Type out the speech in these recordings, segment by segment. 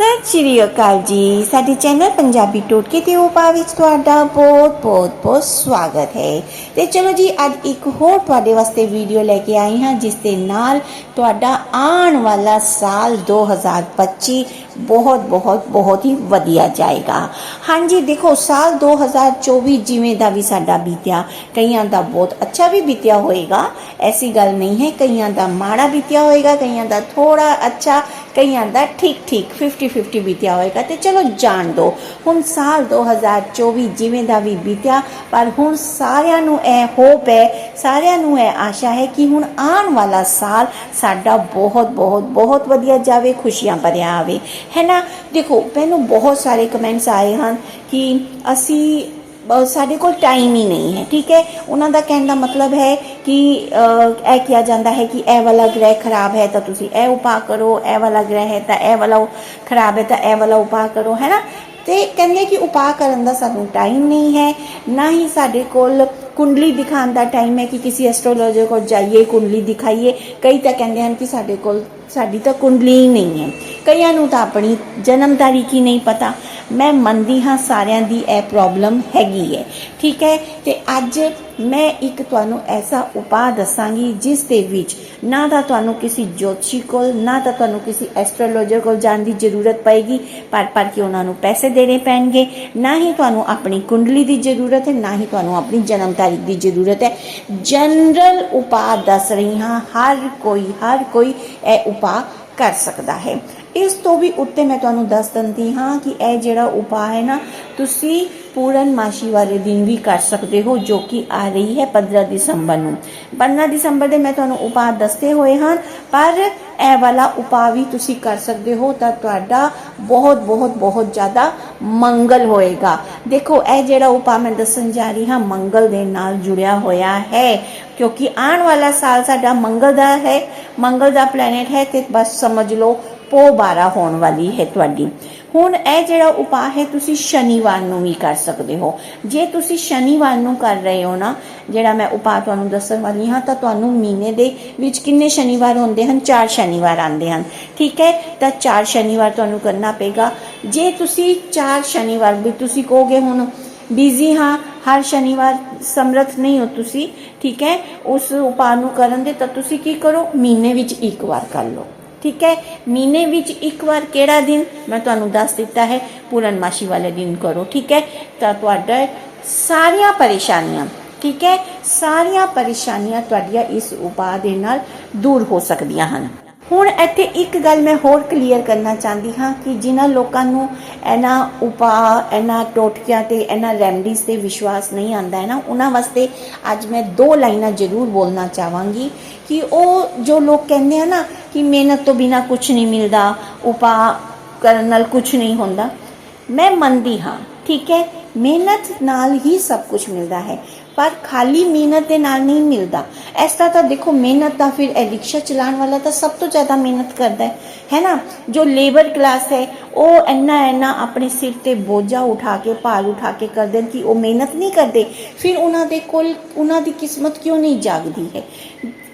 ਸਤਿ ਸ਼੍ਰੀ ਅਕਾਲ ਜੀ। ਸਾਡੇ ਚੈਨਲ ਪੰਜਾਬੀ ਟੋਟਕੇ ਤੇ ਉਪਾ ਵਿੱਚ ਤੁਹਾਡਾ ਬਹੁਤ ਬਹੁਤ ਬਹੁਤ ਸਵਾਗਤ ਹੈ। ਤੇ ਚਲੋ ਜੀ, ਅੱਜ ਇੱਕ ਹੋਰ ਤੁਹਾਡੇ ਵਾਸਤੇ ਵੀਡੀਓ ਲੈ ਕੇ ਆਈ ਹਾਂ, ਜਿਸ ਦੇ ਨਾਲ ਤੁਹਾਡਾ ਆਉਣ ਵਾਲਾ ਸਾਲ 2025 ਬਹੁਤ ਬਹੁਤ ਬਹੁਤ ਹੀ ਵਧੀਆ ਜਾਏਗਾ। ਹਾਂਜੀ, ਦੇਖੋ, ਸਾਲ 2024 ਜਿਵੇਂ ਦਾ ਵੀ ਸਾਡਾ ਬੀਤਿਆ, ਕਈਆਂ ਦਾ ਬਹੁਤ ਅੱਛਾ ਵੀ ਬੀਤਿਆ ਹੋਏਗਾ, ਐਸੀ ਗੱਲ ਨਹੀਂ ਹੈ। ਕਈਆਂ ਦਾ ਮਾੜਾ ਬੀਤਿਆ ਹੋਏਗਾ, ਕਈਆਂ ਦਾ ਥੋੜਾ ਅੱਛਾ, ਕਈਆਂ ਦਾ ਠੀਕ ਠੀਕ 50 50 ਬੀਤਿਆ ਹੋਏਗਾ। ਤੇ ਚਲੋ, ਜਾਣ ਦੋ। ਹੁਣ ਸਾਲ 2024 ਜਿਵੇਂ ਦਾ ਵੀ ਬੀਤਿਆ, ਪਰ ਹੁਣ ਸਾਰਿਆਂ ਨੂੰ ਇਹ ਹੋਪ ਹੈ, ਸਾਰਿਆਂ ਨੂੰ ਇਹ ਆਸ਼ਾ ਹੈ ਕਿ ਹੁਣ ਆਉਣ ਵਾਲਾ ਸਾਲ ਸਾਡਾ ਬਹੁਤ ਬਹੁਤ ਬਹੁਤ ਵਧੀਆ ਜਾਵੇ, ਖੁਸ਼ੀਆਂ ਭਰਿਆ ਆਵੇ। ਹੈ ਨਾ ਦੇਖੋ, ਮੈਨੂੰ ਬਹੁਤ ਸਾਰੇ ਕਮੈਂਟਸ ਆਏ ਹਨ ਕਿ ਅਸੀਂ ਸਾਡੇ ਕੋਲ ਟਾਈਮ ਹੀ ਨਹੀਂ ਹੈ, ਠੀਕ ਹੈ? ਉਹਨਾਂ ਦਾ ਕਹਿਣ ਦਾ ਮਤਲਬ ਹੈ ਕਿ ਇਹ ਕਿਹਾ ਜਾਂਦਾ ਹੈ ਕਿ ਇਹ ਵਾਲਾ ਗ੍ਰਹਿ ਖਰਾਬ ਹੈ ਤਾਂ ਤੁਸੀਂ ਇਹ ਉਪਾਅ ਕਰੋ, ਇਹ ਵਾਲਾ ਗ੍ਰਹਿ ਹੈ ਤਾਂ ਇਹ ਵਾਲਾ ਖਰਾਬ ਹੈ ਤਾਂ ਇਹ ਵਾਲਾ ਉਪਾਅ ਕਰੋ ਹੈ ਨਾ ਤੇ ਕਹਿੰਦੇ ਕਿ ਉਪਾਅ ਕਰਨ ਦਾ ਸਾਨੂੰ ਟਾਈਮ ਨਹੀਂ ਹੈ, ਨਾ ਹੀ ਸਾਡੇ ਕੋਲ ਕੁੰਡਲੀ ਦਿਖਾਉਣ ਦਾ ਟਾਈਮ ਹੈ ਕਿ ਕਿਸੇ ਐਸਟ੍ਰੋਲੋਜਰ ਕੋਲ ਜਾਈਏ ਕੁੰਡਲੀ ਦਿਖਾਈਏ ਕਈ ਤਾਂ ਕਹਿੰਦੇ ਹਨ ਕਿ ਸਾਡੇ ਕੋਲ ਸਾਡੀ ਤਾਂ ਕੁੰਡਲੀ ਹੀ ਨਹੀਂ ਹੈ ਕਈਆਂ ਨੂੰ ਤਾਂ ਆਪਣੀ ਜਨਮ ਤਾਰੀਖ ਹੀ ਨਹੀਂ ਪਤਾ ਮੈਂ ਮੰਨਦੀ ਹਾਂ ਸਾਰਿਆਂ ਦੀ ਇਹ ਪ੍ਰੋਬਲਮ ਹੈਗੀ ਹੈ। ਠੀਕ ਹੈ? ਤੇ ਅੱਜ ਮੈਂ ਇੱਕ ਤੁਹਾਨੂੰ ਐਸਾ ਉਪਾਅ ਦੱਸਾਂਗੀ ਜਿਸ ਦੇ ਵਿੱਚ ਨਾ ਤਾਂ ਤੁਹਾਨੂੰ ਕਿਸੇ ਜੋਤਸ਼ੀ ਕੋਲ, ਨਾ ਤਾਂ ਤੁਹਾਨੂੰ ਕਿਸੇ ਐਸਟ੍ਰੋਲੋਜਰ ਕੋਲ ਜਾਣ ਦੀ ਜ਼ਰੂਰਤ ਪਏਗੀ, ਪਰ ਪਰ ਕਿ ਉਹਨਾਂ ਨੂੰ ਪੈਸੇ ਦੇਣੇ ਪੈਣਗੇ। ਨਾ ਹੀ ਤੁਹਾਨੂੰ ਆਪਣੀ ਕੁੰਡਲੀ ਦੀ ਜ਼ਰੂਰਤ ਹੈ, ਨਾ ਹੀ ਤੁਹਾਨੂੰ ਆਪਣੀ ਜਨਮ ਤਾਰੀਖ ਦੀ ਜ਼ਰੂਰਤ ਹੈ। ਜਨਰਲ ਉਪਾਅ ਦੱਸ ਰਹੀ ਹਾਂ, ਹਰ ਕੋਈ ਹਰ ਕੋਈ ਇਹ ਉਪਾਅ ਕਰ ਸਕਦਾ ਹੈ। ਇਸ ਤੋਂ ਵੀ ਉੱਤੇ ਮੈਂ ਤੁਹਾਨੂੰ ਦੱਸ ਦਿੰਦੀ ਹਾਂ ਕਿ ਇਹ ਜਿਹੜਾ ਉਪਾਅ ਹੈ ਨਾ, ਤੁਸੀਂ ਪੂਰਨਮਾਸ਼ੀ ਵਾਲੇ ਦਿਨ ਵੀ ਕਰ ਸਕਦੇ ਹੋ, ਜੋ ਕਿ ਆ ਰਹੀ ਹੈ 15 ਦਸੰਬਰ ਨੂੰ। 15 ਦਸੰਬਰ ਦੇ ਮੈਂ ਤੁਹਾਨੂੰ ਉਪਾਅ ਦੱਸਦੇ ਹੋਏ ਹਨ ਪਰ ਇਹ ਵਾਲਾ ਉਪਾਅ ਵੀ ਤੁਸੀਂ ਕਰ ਸਕਦੇ ਹੋ ਤਾਂ ਤੁਹਾਡਾ ਬਹੁਤ ਬਹੁਤ ਬਹੁਤ ਜ਼ਿਆਦਾ ਮੰਗਲ ਹੋਏਗਾ। ਦੇਖੋ, ਇਹ ਜਿਹੜਾ ਉਪਾਅ ਮੈਂ ਦੱਸਣ ਜਾ ਰਹੀ ਹਾਂ, ਮੰਗਲ ਦੇ ਨਾਲ ਜੁੜਿਆ ਹੋਇਆ ਹੈ, ਕਿਉਂਕਿ ਆਉਣ ਵਾਲਾ ਸਾਲ ਸਾਡਾ ਮੰਗਲ ਦਾ ਹੈ, ਮੰਗਲ ਦਾ ਪਲੈਨਟ ਹੈ ਤੇ ਬਸ ਸਮਝ ਲਓ ਪੋ 12 ਹੋਣ ਵਾਲੀ ਹੈ ਤੁਹਾਡੀ। ਹੁਣ ਇਹ ਜਿਹੜਾ ਉਪਾਅ ਹੈ, ਤੁਸੀਂ ਸ਼ਨੀਵਾਰ ਨੂੰ ਵੀ ਕਰ ਸਕਦੇ ਹੋ। ਜੇ ਤੁਸੀਂ ਸ਼ਨੀਵਾਰ ਨੂੰ ਕਰ ਰਹੇ ਹੋ ਨਾ, ਜਿਹੜਾ ਮੈਂ ਉਪਾਅ ਤੁਹਾਨੂੰ ਦੱਸਣ ਵਾਲੀ ਹਾਂ, ਤਾਂ ਤੁਹਾਨੂੰ ਮਹੀਨੇ ਦੇ ਵਿੱਚ ਕਿੰਨੇ ਸ਼ਨੀਵਾਰ ਹੁੰਦੇ ਹਨ? ਚਾਰ ਸ਼ਨੀਵਾਰ ਆਉਂਦੇ ਹਨ। ਠੀਕ ਹੈ? ਤਾਂ ਚਾਰ ਸ਼ਨੀਵਾਰ ਤੁਹਾਨੂੰ ਕਰਨਾ ਪਏਗਾ। ਜੇ ਤੁਸੀਂ ਚਾਰ ਸ਼ਨੀਵਾਰ ਵੀ ਤੁਸੀਂ ਕਹੋਗੇ ਹੁਣ, ਬਿਜ਼ੀ ਹਾਂ, ਹਰ ਸ਼ਨੀਵਾਰ ਸਮਰੱਥ ਨਹੀਂ ਹੋ ਤੁਸੀਂ, ਠੀਕ ਹੈ? ਉਸ ਉਪਾਅ ਨੂੰ ਕਰਨ ਦੇ ਤਾਂ ਤੁਸੀਂ ਕੀ ਕਰੋ? ਮਹੀਨੇ ਵਿੱਚ ਇੱਕ ਵਾਰ ਕਰ ਲਓ। ਠੀਕ ਹੈ? ਮਹੀਨੇ ਵਿੱਚ ਇੱਕ ਵਾਰ ਕਿਹੜਾ ਦਿਨ? ਮੈਂ ਤੁਹਾਨੂੰ ਦੱਸ ਦਿੱਤਾ ਹੈ ਪੂਰਨਮਾਸ਼ੀ ਵਾਲੇ ਦਿਨ ਕਰੋ, ਠੀਕ ਹੈ? ਤਾਂ ਤੁਹਾਡਾ ਸਾਰੀਆਂ ਪਰੇਸ਼ਾਨੀਆਂ, ਠੀਕ ਹੈ? ਸਾਰੀਆਂ ਪਰੇਸ਼ਾਨੀਆਂ ਤੁਹਾਡੀਆਂ ਇਸ ਉਪਾਅ ਦੇ ਨਾਲ ਦੂਰ ਹੋ ਸਕਦੀਆਂ ਹਨ। ਹੁਣ ਇੱਥੇ ਇੱਕ ਗੱਲ ਮੈਂ ਹੋਰ ਕਲੀਅਰ ਕਰਨਾ ਚਾਹੁੰਦੀ ਹਾਂ ਕਿ ਜਿਨ੍ਹਾਂ ਲੋਕਾਂ ਨੂੰ ਇਹਨਾਂ ਉਪਾਅ, ਇਹਨਾਂ ਟੋਟਕਿਆਂ ਤੇ ਇਹਨਾਂ ਰੈਮਡੀਜ਼ ਤੇ ਵਿਸ਼ਵਾਸ ਨਹੀਂ ਆਂਦਾ ਹੈ ਨਾ, ਉਹਨਾਂ ਵਾਸਤੇ ਅੱਜ ਮੈਂ ਦੋ ਲਾਈਨਾਂ ਜ਼ਰੂਰ ਬੋਲਣਾ ਚਾਹਾਂਗੀ ਕਿ ਉਹ ਜੋ ਲੋਕ ਕਹਿੰਦੇ ਆ ਨਾ ਕਿ ਮਿਹਨਤ ਤੋਂ ਬਿਨਾ ਕੁਝ ਨਹੀਂ ਮਿਲਦਾ, ਉਪਾਅ ਕਰਨ ਨਾਲ ਕੁਝ ਨਹੀਂ ਹੁੰਦਾ, ਮੈਂ ਮੰਨਦੀ ਹਾਂ, ਠੀਕ ਹੈ, ਮਿਹਨਤ ਨਾਲ ਹੀ ਸਭ ਕੁਝ ਮਿਲਦਾ ਹੈ। ਪਰ ਖਾਲੀ ਮਿਹਨਤ ਦੇ ਨਾਲ ਨਹੀਂ ਮਿਲਦਾ। ਇਸ ਤਰ੍ਹਾਂ ਤਾਂ ਦੇਖੋ ਮਿਹਨਤ ਤਾਂ ਫਿਰ ਇਹ ਰਿਕਸ਼ਾ ਚਲਾਉਣ ਵਾਲਾ ਤਾਂ ਸਭ ਤੋਂ ਜ਼ਿਆਦਾ ਮਿਹਨਤ ਕਰਦਾ ਹੈ ਹੈ ਨਾ? ਜੋ ਲੇਬਰ ਕਲਾਸ ਹੈ, ਉਹ ਇੰਨਾ ਇੰਨਾ ਆਪਣੇ ਸਿਰ ਤੇ ਬੋਝਾ ਉਠਾ ਕੇ, ਭਾਰ ਉਠਾ ਕੇ ਕਰਦੇ ਨੇ ਕਿ ਉਹ ਮਿਹਨਤ ਨਹੀਂ ਕਰਦੇ। ਫਿਰ ਉਹਨਾਂ ਦੇ ਕੋਲ, ਉਹਨਾਂ ਦੀ ਕਿਸਮਤ ਕਿਉਂ ਨਹੀਂ ਜਾਗਦੀ ਹੈ?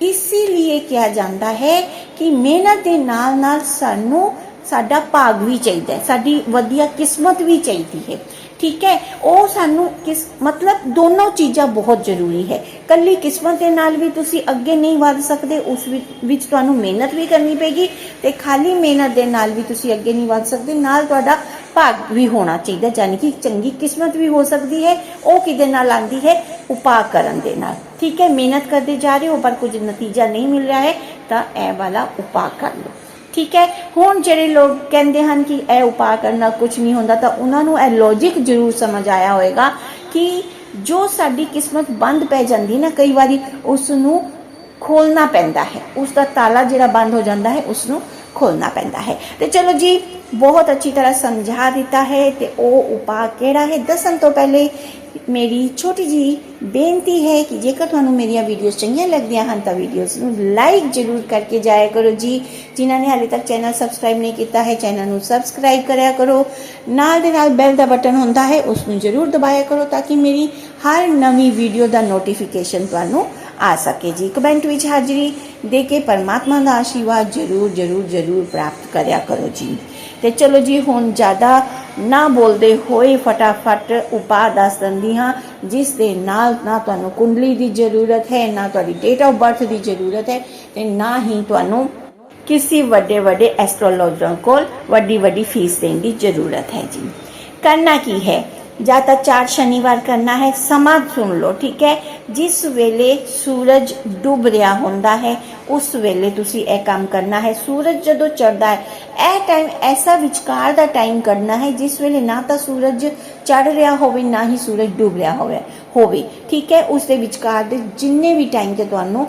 ਇਸੇ ਲਈ ਕਿਹਾ ਜਾਂਦਾ ਹੈ ਕਿ ਮਿਹਨਤ ਦੇ ਨਾਲ ਨਾਲ ਸਾਨੂੰ ਸਾਡਾ ਭਾਗ ਵੀ ਚਾਹੀਦਾ ਹੈ, ਸਾਡੀ ਵਧੀਆ ਕਿਸਮਤ ਵੀ ਚਾਹੀਦੀ ਹੈ। ਠੀਕ ਹੈ? ਉਹ ਸਾਨੂੰ ਕਿਸ, ਮਤਲਬ ਦੋਨੋਂ ਚੀਜ਼ਾਂ ਬਹੁਤ ਜ਼ਰੂਰੀ ਹੈ। ਕੱਲੀ ਕਿਸਮਤ ਦੇ ਨਾਲ ਵੀ ਤੁਸੀਂ ਅੱਗੇ ਨਹੀਂ ਵਧ ਸਕਦੇ, ਉਸ ਵਿੱਚ- ਤੁਹਾਨੂੰ ਮਿਹਨਤ ਵੀ ਕਰਨੀ ਪੈਗੀ ਤੇ ਖਾਲੀ ਮਿਹਨਤ ਦੇ ਨਾਲ ਵੀ ਤੁਸੀਂ ਅੱਗੇ ਨਹੀਂ ਵਧ ਸਕਦੇ, ਨਾਲ ਤੁਹਾਡਾ ਭਾਗ ਵੀ ਹੋਣਾ ਚਾਹੀਦਾ ਯਾਨੀ ਕਿ ਚੰਗੀ ਕਿਸਮਤ ਵੀ ਹੋ ਸਕਦੀ ਹੈ, ਉਹ ਕਿਹਦੇ ਨਾਲ ਆਂਦੀ ਹੈ? ਉਪਾਅ ਕਰਨ ਦੇ ਨਾਲ। ਠੀਕ ਹੈ? ਮਿਹਨਤ ਕਰਦੇ ਜਾ ਰਹੇ ਹੋ, ਪਰ ਕੁਝ ਨਤੀਜਾ ਨਹੀਂ ਮਿਲ ਰਿਹਾ ਹੈ, ਤਾਂ ਇਹ ਵਾਲਾ ਉਪਾਅ ਕਰ ਲਓ। ਠੀਕ ਹੈ? ਹੁਣ ਜਿਹੜੇ ਲੋਕ ਕਹਿੰਦੇ ਹਨ ਕਿ ਇਹ ਉਪਾਅ ਕਰਨਾ ਕੁਝ ਨਹੀਂ ਹੁੰਦਾ, ਤਾਂ ਉਹਨਾਂ ਨੂੰ ਇਹ ਲੌਜੀਕ ਜ਼ਰੂਰ ਸਮਝ ਆਇਆ ਹੋਵੇਗਾ ਕਿ ਜੋ ਸਾਡੀ ਕਿਸਮਤ ਬੰਦ ਪੈ ਜਾਂਦੀ ਨਾ, ਕਈ ਵਾਰੀ ਉਸ ਨੂੰ ਖੋਲਣਾ ਪੈਂਦਾ ਹੈ। ਉਸ ਦਾ ਤਾਲਾ ਜਿਹੜਾ ਬੰਦ ਹੋ ਜਾਂਦਾ ਹੈ ਉਸ ਨੂੰ ਖੋਲਣਾ ਪੈਂਦਾ ਹੈ। ਤੇ ਚਲੋ ਜੀ, ਬਹੁਤ ਅੱਛੀ ਤਰ੍ਹਾਂ ਸਮਝਾ ਦਿੱਤਾ ਹੈ ਤੇ ਉਹ ਉਪਾਅ ਕਿਹੜਾ ਹੈ ਦੱਸਣ ਤੋਂ ਪਹਿਲੇ ਮੇਰੀ ਛੋਟੀ ਜੀ ਬੇਨਤੀ ਹੈ ਕਿ ਜੇਕਰ ਤੁਹਾਨੂੰ ਮੇਰੀਆਂ ਵੀਡੀਓਜ਼ ਚੰਗੀਆਂ ਲੱਗਦੀਆਂ ਹਨ ਤਾਂ ਵੀਡੀਓਜ਼ ਨੂੰ ਲਾਈਕ ਜ਼ਰੂਰ ਕਰਕੇ ਜਾਇਆ ਕਰੋ ਜੀ। ਜਿਨ੍ਹਾਂ ਨੇ ਹਾਲੇ ਤੱਕ ਚੈਨਲ ਸਬਸਕ੍ਰਾਈਬ ਨਹੀਂ ਕੀਤਾ ਹੈ ਚੈਨਲ ਨੂੰ ਸਬਸਕ੍ਰਾਈਬ ਕਰਿਆ ਕਰੋ। ਨਾਲ ਦੇ ਨਾਲ ਬੈਲ ਦਾ ਬਟਨ ਹੁੰਦਾ ਹੈ, ਉਸ ਨੂੰ ਜ਼ਰੂਰ ਦਬਾਇਆ ਕਰੋ ਤਾਂ ਕਿ ਮੇਰੀ ਹਰ ਨਵੀਂ ਵੀਡੀਓ ਦਾ ਨੋਟੀਫਿਕੇਸ਼ਨ ਤੁਹਾਨੂੰ ਆ ਸਕੇ ਜੀ। ਕਮੈਂਟ ਵਿੱਚ ਹਾਜ਼ਰੀ ਦੇ ਕੇ ਪਰਮਾਤਮਾ ਦਾ ਆਸ਼ੀਰਵਾਦ ਜ਼ਰੂਰ ਜ਼ਰੂਰ ਜ਼ਰੂਰ ਪ੍ਰਾਪਤ ਕਰਿਆ ਕਰੋ ਜੀ। ਤੇ ਚਲੋ ਜੀ, ਹੁਣ ਜ਼ਿਆਦਾ ਨਾ ਬੋਲਦੇ ਹੋਏ ਫਟਾਫਟ ਉਪਾਅ ਦੱਸ ਦਿੰਦੀ ਹਾਂ, ਜਿਸ ਦੇ ਨਾਲ ਨਾ ਤੁਹਾਨੂੰ ਕੁੰਡਲੀ ਦੀ ਜ਼ਰੂਰਤ ਹੈ, ਨਾ ਤੁਹਾਡੀ ਡੇਟ ਆਫ ਬਰਥ ਦੀ ਜ਼ਰੂਰਤ ਹੈ ਤੇ ਨਾ ਹੀ ਤੁਹਾਨੂੰ ਕਿਸੇ ਵੱਡੇ ਵੱਡੇ ਐਸਟ੍ਰੋਲੋਜਰਾਂ ਕੋਲ ਵੱਡੀ ਵੱਡੀ ਫੀਸ ਦੇਣ ਦੀ ਜ਼ਰੂਰਤ ਹੈ ਜੀ। ਕਰਨਾ ਕੀ ਹੈ? ਜਾਂ ਤਾਂ ਚਾਰ ਸ਼ਨੀਵਾਰ ਕਰਨਾ ਹੈ ਸਮਾਂ ਸੁਣ ਲਓ ਠੀਕ ਹੈ ਜਿਸ ਵੇਲੇ ਸੂਰਜ ਡੁੱਬ ਰਿਹਾ ਹੁੰਦਾ ਹੈ ਉਸ ਵੇਲੇ ਤੁਸੀਂ ਇਹ ਕੰਮ ਕਰਨਾ ਹੈ ਸੂਰਜ ਜਦੋਂ ਚੜ੍ਹਦਾ ਹੈ ਇਹ ਟਾਈਮ ਐਸਾ ਵਿਚਕਾਰ ਦਾ ਟਾਈਮ ਕਰਨਾ ਹੈ ਜਿਸ ਵੇਲੇ ਨਾ ਤਾਂ ਸੂਰਜ ਚੜ੍ਹ ਰਿਹਾ ਹੋਵੇ ਨਾ ਹੀ ਸੂਰਜ ਡੁੱਬ ਰਿਹਾ ਹੋਵੇ ਹੋਵੇ ਠੀਕ ਹੈ ਉਸ ਦੇ ਵਿਚਕਾਰ ਦੇ ਜਿੰਨੇ ਵੀ ਟਾਈਮ ਤੇ ਤੁਹਾਨੂੰ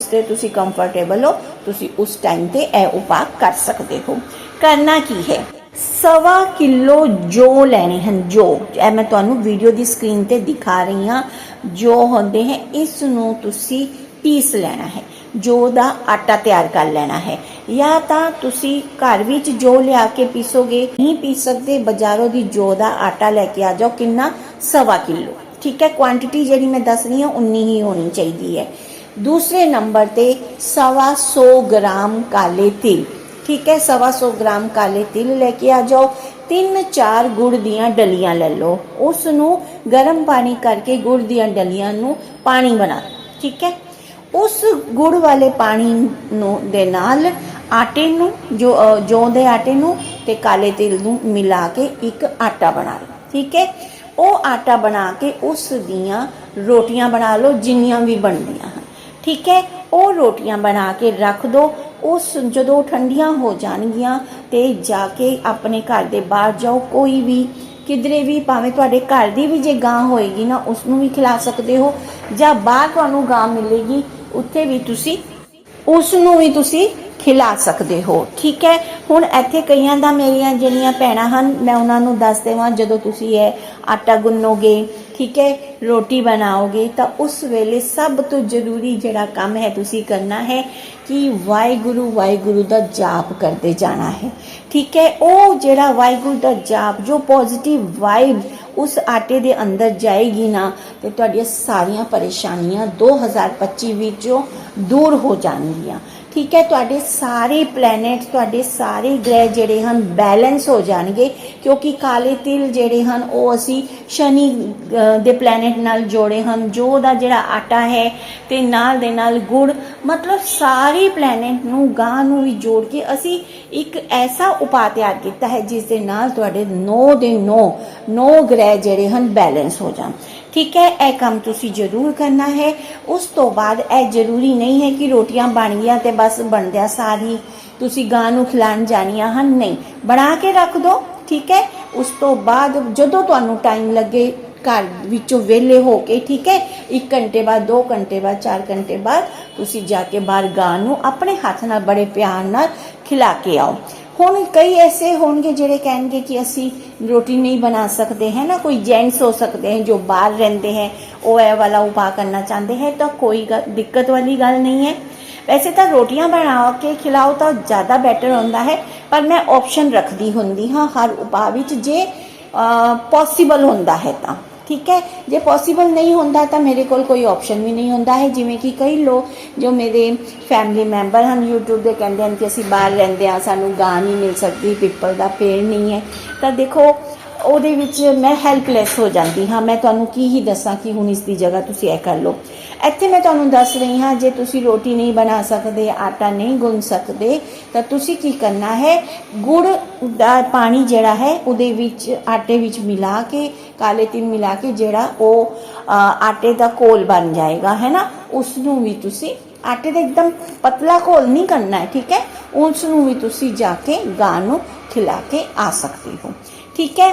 ਉਸ ਤੇ ਤੁਸੀਂ ਕੰਫਰਟੇਬਲ ਹੋ ਤੁਸੀਂ ਉਸ ਟਾਈਮ ਤੇ ਇਹ ਉਪਾਅ ਕਰ ਸਕਦੇ ਹੋ ਕਰਨਾ ਕੀ ਹੈ ਸਵਾ ਕਿਲੋ ਜੋ ਲੈਣੇ ਹਨ, ਜੋ। ਇਹ ਮੈਂ ਤੁਹਾਨੂੰ ਵੀਡੀਓ ਦੀ ਸਕਰੀਨ ਤੇ ਦਿਖਾ ਰਹੀ ਹਾਂ। ਜੋ ਹੁੰਦੇ ਹੈ, ਇਸ ਨੂੰ ਤੁਸੀਂ ਪੀਸ ਲੈਣਾ ਹੈ। ਜੋ ਦਾ ਆਟਾ ਤਿਆਰ ਕਰ ਲੈਣਾ ਹੈ। ਜਾਂ ਤਾਂ ਤੁਸੀਂ ਘਰ ਵਿੱਚ ਜੋ ਲਿਆ ਕੇ ਪੀਸੋਗੇ। ਨਹੀਂ ਪੀਸ ਸਕਦੇ, ਬਾਜ਼ਾਰੋਂ ਦੀ ਜੋ ਦਾ ਆਟਾ ਲੈ ਕੇ ਆ ਜਾਓ, ਕਿੰਨਾ? ਸਵਾ ਕਿਲੋ। ਠੀਕ ਹੈ ਕੁਆਂਟੀਟੀ ਜਿਹੜੀ ਮੈਂ ਦੱਸ ਰਹੀ ਹਾਂ, ਉਨੀ ਹੀ ਹੋਣੀ ਚਾਹੀਦੀ ਹੈ। ਦੂਸਰੇ ਨੰਬਰ ਤੇ ਸਵਾ 100 ਗ੍ਰਾਮ ਕਾਲੇ ਤਿਲ। ਠੀਕ ਹੈ ਸਵਾ 100 ਗ੍ਰਾਮ ਕਾਲੇ ਤਿਲ ਲੈ ਕੇ ਆ ਜਾਓ। ਤਿੰਨ ਚਾਰ ਗੁੜ ਦੀਆਂ ਡਲੀਆਂ ਲੈ ਲਓ। ਉਸ ਨੂੰ ਗਰਮ ਪਾਣੀ ਕਰਕੇ ਗੁੜ ਦੀਆਂ ਡਲੀਆਂ ਨੂੰ ਪਾਣੀ ਬਣਾ ਲਓ, ਠੀਕ ਹੈ? ਉਸ ਗੁੜ ਵਾਲੇ ਪਾਣੀ ਨੂੰ ਦੇ ਨਾਲ ਆਟੇ ਨੂੰ ਜੋ ਜੌਂ ਦੇ ਆਟੇ ਨੂੰ ਤੇ ਕਾਲੇ ਤਿਲ ਨੂੰ ਮਿਲਾ ਕੇ ਇੱਕ ਆਟਾ ਬਣਾ ਲਓ ਠੀਕ ਹੈ? ਉਹ ਆਟਾ ਬਣਾ ਕੇ ਉਸ ਦੀਆਂ ਰੋਟੀਆਂ ਬਣਾ ਲਓ ਜਿੰਨੀਆਂ ਵੀ ਬਣਦੀਆਂ ਹਨ ਠੀਕ ਹੈ? ਉਹ ਰੋਟੀਆਂ ਬਣਾ ਕੇ ਰੱਖ ਦੋ। ਉਸ ਜਦੋਂ ਠੰਡੀਆਂ ਹੋ ਜਾਣਗੀਆਂ ਤੇ ਜਾ ਕੇ ਆਪਣੇ ਘਰ ਦੇ ਬਾਹਰ ਜਾਓ, ਕੋਈ ਵੀ, ਕਿਧਰੇ ਵੀ, ਭਾਵੇਂ ਤੁਹਾਡੇ ਘਰ ਦੀ ਵੀ ਜੇ ਗਾਂ ਹੋਏਗੀ ਨਾ ਉਸ ਨੂੰ ਵੀ ਖਿਲਾ ਸਕਦੇ ਹੋ, ਜਾਂ ਬਾਹਰ ਤੁਹਾਨੂੰ ਗਾਂ ਮਿਲੇਗੀ, ਉੱਥੇ ਵੀ ਤੁਸੀਂ ਉਸ ਨੂੰ ਵੀ ਤੁਸੀਂ ਖਿਲਾ ਸਕਦੇ ਹੋ। ਠੀਕ ਹੈ? ਹੁਣ ਇੱਥੇ ਕਈਆਂ ਦਾ ਮੇਰੀਆਂ ਜਿਹੜੀਆਂ ਭੈਣਾਂ ਹਨ, ਮੈਂ ਉਹਨਾਂ ਨੂੰ ਦੱਸ ਦੇਵਾਂ, ਜਦੋਂ ਤੁਸੀਂ ਇਹ ਆਟਾ ਗੁੰਨੋਗੇ, ਠੀਕ ਹੈ? ਰੋਟੀ ਬਣਾਓਗੇ, ਤਾਂ ਉਸ ਵੇਲੇ ਸਭ ਤੋਂ ਜ਼ਰੂਰੀ ਜਿਹੜਾ ਕੰਮ ਹੈ ਤੁਸੀਂ ਕਰਨਾ ਹੈ ਕਿ ਵਾਹਿਗੁਰੂ ਵਾਹਿਗੁਰੂ ਦਾ ਜਾਪ ਕਰਦੇ ਜਾਣਾ ਹੈ। ਠੀਕ ਹੈ? ਉਹ ਜਿਹੜਾ ਵਾਹਿਗੁਰੂ ਦਾ ਜਾਪ, ਜੋ ਪੋਜ਼ਿਟਿਵ ਵਾਈਬ ਉਸ ਆਟੇ ਦੇ ਅੰਦਰ ਜਾਏਗੀ ਨਾ, ਤੇ ਤੁਹਾਡੀਆਂ ਸਾਰੀਆਂ ਪਰੇਸ਼ਾਨੀਆਂ 2025 ਵਿੱਚੋਂ ਦੂਰ ਹੋ ਜਾਣਗੀਆਂ। ਠੀਕ ਹੈ, ਤੁਹਾਡੇ ਸਾਰੇ ਪਲੈਨਟ ਤੁਹਾਡੇ ਸਾਰੇ ਗ੍ਰਹਿ ਜਿਹੜੇ ਹਨ ਬੈਲੈਂਸ ਹੋ ਜਾਣਗੇ, ਕਿਉਂਕਿ ਕਾਲੇ ਤਿਲ ਜਿਹੜੇ ਹਨ, ਉਹ ਅਸੀਂ ਸ਼ਨੀ ਦੇ ਪਲੈਨਟ ਨਾਲ ਜੋੜੇ ਹਨ, ਜੋ ਦਾ ਜਿਹੜਾ ਆਟਾ ਹੈ ਤੇ ਨਾਲ ਦੇ ਨਾਲ ਗੁੜ, ਮਤਲਬ ਸਾਰੇ ਪਲੈਨਟ ਨੂੰ, ਗਾਂ ਨੂੰ ਵੀ ਜੋੜ ਕੇ ਅਸੀਂ ਇੱਕ ਐਸਾ ਉਪਾਅ ਤਿਆਰ ਕੀਤਾ ਹੈ ਜਿਸ ਦੇ ਨਾਲ ਤੁਹਾਡੇ 9 ਦੇ 9 9 ਗ੍ਰਹਿ ਜਿਹੜੇ ਹਨ ਬੈਲੈਂਸ ਹੋ ਜਾਣ। ਠੀਕ ਹੈ, ਇਹ ਕੰਮ ਤੁਸੀਂ ਜ਼ਰੂਰ ਕਰਨਾ ਹੈ। ਉਸ ਤੋਂ ਬਾਅਦ ਇਹ ਜ਼ਰੂਰੀ ਨਹੀਂ ਹੈ ਕਿ ਰੋਟੀਆਂ ਬਣ ਗਈਆਂ ਤੇ ਬਸ ਬਣਦਿਆਂ ਸਾਰੀ ਤੁਸੀਂ ਗਾਂ ਨੂੰ ਖਿਲਾਣ ਜਾਣੀਆਂ ਹਨ। ਨਹੀਂ, ਬਣਾ ਕੇ ਰੱਖ ਦਿਓ ਠੀਕ ਹੈ। ਉਸ ਤੋਂ ਬਾਅਦ ਜਦੋਂ ਤੁਹਾਨੂੰ ਟਾਈਮ ਲੱਗੇ ਘਰ ਵਿੱਚੋਂ ਵਿਹਲੇ ਹੋ ਕੇ, ਠੀਕ ਹੈ 1 ਘੰਟੇ ਬਾਅਦ 2 ਘੰਟੇ ਬਾਅਦ 4 ਘੰਟੇ ਬਾਅਦ ਤੁਸੀਂ ਜਾ ਕੇ ਬਾਹਰ ਗਾਂ ਨੂੰ ਆਪਣੇ ਹੱਥ ਨਾਲ ਬੜੇ ਪਿਆਰ ਨਾਲ ਖਿਲਾ ਕੇ ਆਓ। ਹੁਣ ਕਈ ਐਸੇ ਹੋਣਗੇ ਜਿਹੜੇ ਕਹਿਣਗੇ ਕਿ ਅਸੀਂ ਰੋਟੀ ਨਹੀਂ ਬਣਾ ਸਕਦੇ, ਹੈ ਨਾ? ਕੋਈ ਜੈਂਟਸ ਹੋ ਸਕਦੇ ਹੈ ਜੋ ਬਾਹਰ ਰਹਿੰਦੇ ਹੈ, ਉਹ ਇਹ ਵਾਲਾ ਉਪਾ ਕਰਨਾ ਚਾਹੁੰਦੇ ਹੈ, ਤਾਂ ਕੋਈ ਦਿੱਕਤ ਵਾਲੀ ਗੱਲ ਨਹੀਂ ਹੈ। ਵੈਸੇ ਤਾਂ ਰੋਟੀਆਂ ਬਣਾ ਕੇ ਖਿਲਾਓ ਤਾਂ ਜ਼ਿਆਦਾ ਬੈਟਰ ਹੁੰਦਾ ਹੈ, ਪਰ ਮੈਂ ਆਪਸ਼ਨ ਰੱਖਦੀ ਹੁੰਦੀ ਹਾਂ ਹਰ ਉਪਾ ਵਿੱਚ ਜੇ ਪੋਸੀਬਲ ਹੁੰਦਾ ਹੈ ਤਾਂ। ਠੀਕ ਹੈ? ਜੇ ਪੋਸੀਬਲ ਨਹੀਂ ਹੁੰਦਾ ਤਾਂ ਮੇਰੇ ਕੋਲ ਕੋਈ ਆਪਸ਼ਨ ਵੀ ਨਹੀਂ ਹੁੰਦਾ ਹੈ। ਜਿਵੇਂ ਕਿ ਕਈ ਲੋਕ ਜੋ ਮੇਰੇ ਫੈਮਿਲੀ ਮੈਂਬਰ ਹਨ, YouTube ਦੇ ਕਹਿੰਦੇ ਹਨ ਕਿ ਅਸੀਂ ਬਾਹਰ ਰਹਿੰਦੇ ਹਾਂ, ਸਾਨੂੰ ਗਾਂ ਨਹੀਂ ਮਿਲ ਸਕਦੀ ਪਿੱਪਲ ਦਾ ਪੇੜ ਨਹੀਂ ਹੈ। ਤਾਂ ਦੇਖੋ, ਉਹਦੇ ਵਿੱਚ ਮੈਂ ਹੈਲਪਲੈਸ ਹੋ ਜਾਂਦੀ ਹਾਂ। ਮੈਂ ਤੁਹਾਨੂੰ ਕੀ ਹੀ ਦੱਸਾਂ ਕਿ ਹੁਣ ਇਸ ਦੀ ਜਗ੍ਹਾ ਤੁਸੀਂ ਇਹ ਕਰ ਲਓ। ਇੱਥੇ ਮੈਂ ਤੁਹਾਨੂੰ ਦੱਸ ਰਹੀ ਹਾਂ, ਜੇ ਤੁਸੀਂ ਰੋਟੀ ਨਹੀਂ ਬਣਾ ਸਕਦੇ, ਆਟਾ ਨਹੀਂ ਗੁੰਨ ਸਕਦੇ, ਤਾਂ ਤੁਸੀਂ ਕੀ ਕਰਨਾ ਹੈ? ਗੁੜ ਦਾ ਪਾਣੀ ਜਿਹੜਾ ਹੈ, ਉਹਦੇ ਵਿੱਚ, ਆਟੇ ਵਿੱਚ ਮਿਲਾ ਕੇ, ਕਾਲੇ ਤਿਲ ਮਿਲਾ ਕੇ ਜਿਹੜਾ ਉਹ ਆਟੇ ਦਾ ਘੋਲ ਬਣ ਜਾਏਗਾ, ਹੈ ਨਾ? ਉਸ ਨੂੰ ਵੀ ਤੁਸੀਂ ਆਟੇ ਦਾ ਇੱਕਦਮ ਪਤਲਾ ਘੋਲ ਨਹੀਂ ਕਰਨਾ ਹੈ, ਠੀਕ ਹੈ? ਉਸ ਨੂੰ ਵੀ ਤੁਸੀਂ ਜਾ ਕੇ ਗਾਂ ਨੂੰ ਖਿਲਾ ਕੇ ਆ ਸਕਦੇ ਹੋ, ਠੀਕ ਹੈ?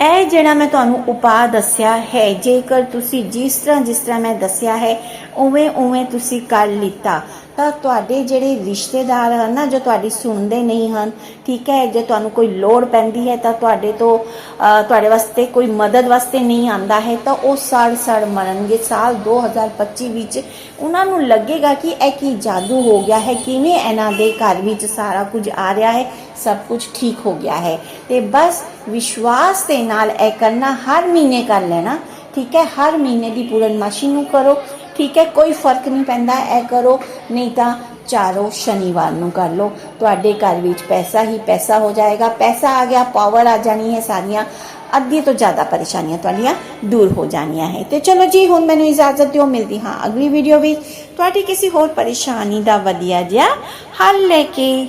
ਇਹ ਜਿਹੜਾ ਮੈਂ ਤੁਹਾਨੂੰ ਉਪਾਅ ਦੱਸਿਆ ਹੈ, ਜੇਕਰ ਤੁਸੀਂ ਜਿਸ ਤਰ੍ਹਾਂ ਜਿਸ ਤਰ੍ਹਾਂ ਮੈਂ ਦੱਸਿਆ ਹੈ, ਉਵੇਂ ਉਵੇਂ ਤੁਸੀਂ ਕਰ ਲਿੱਤਾ, ਤਾਂ ਤੁਹਾਡੇ ਜਿਹੜੇ ਰਿਸ਼ਤੇਦਾਰ ਹਨ ਨਾ, ਜੋ ਤੁਹਾਡੀ ਸੁਣਦੇ ਨਹੀਂ ਹਨ, ਠੀਕ ਹੈ, ਜੇ ਤੁਹਾਨੂੰ ਕੋਈ ਲੋੜ ਪੈਂਦੀ ਹੈ, ਤਾਂ ਤੁਹਾਡੇ ਤੋਂ ਤੁਹਾਡੇ ਵਾਸਤੇ ਕੋਈ ਮਦਦ ਵਾਸਤੇ ਨਹੀਂ ਆਂਦਾ ਹੈ, ਤਾਂ ਉਹ ਸੜ ਸੜ ਮਰਨਗੇ। ਸਾਲ 2025 ਵਿੱਚ ਉਹਨਾਂ ਨੂੰ ਲੱਗੇਗਾ ਕਿ ਇਹ ਕੀ ਜਾਦੂ ਹੋ ਗਿਆ ਹੈ, ਕਿਵੇਂ ਇਹਨਾਂ ਦੇ ਘਰ ਵਿੱਚ ਸਾਰਾ ਕੁਝ ਆ ਰਿਹਾ ਹੈ ਸਭ ਕੁਝ ਠੀਕ ਹੋ ਗਿਆ ਹੈ। ਤੇ ਬਸ ਵਿਸ਼ਵਾਸ ਦੇ ਨਾਲ ਇਹ ਕਰਨਾ, ਹਰ ਮਹੀਨੇ ਕਰ ਲੈਣਾ, ਠੀਕ ਹੈ? ਹਰ ਮਹੀਨੇ ਦੀ ਪੂਰਨਮਾਸ਼ੀ ਨੂੰ ਕਰੋ, ਠੀਕ ਹੈ? ਕੋਈ ਫ਼ਰਕ ਨਹੀਂ ਪੈਂਦਾ, ਇਹ ਕਰੋ, ਨਹੀਂ ਤਾਂ ਚਾਰੋਂ ਸ਼ਨੀਵਾਰ ਨੂੰ ਕਰ ਲਓ। ਤੁਹਾਡੇ ਘਰ ਵਿੱਚ ਪੈਸਾ ਹੀ ਪੈਸਾ ਹੋ ਜਾਏਗਾ। ਪੈਸਾ ਆ ਗਿਆ ਪਾਵਰ ਆ ਜਾਣੀ ਹੈ ਸਾਰੀਆਂ। ਅੱਧੀ ਤੋਂ ਜ਼ਿਆਦਾ ਪਰੇਸ਼ਾਨੀਆਂ ਤੁਹਾਡੀਆਂ ਦੂਰ ਹੋ ਜਾਣੀਆਂ ਹੈ। ਤੇ ਚਲੋ ਜੀ, ਹੁਣ ਮੈਨੂੰ ਇਜਾਜ਼ਤ ਦਿਓ, ਮਿਲਦੀ ਹਾਂ ਅਗਲੀ ਵੀਡੀਓ ਵਿੱਚ। ਤੁਹਾਡੀ ਕਿਸੇ ਹੋਰ ਪਰੇਸ਼ਾਨੀ ਦਾ ਵਧੀਆ ਜਿਹਾ ਹੱਲ ਲੈ ਕੇ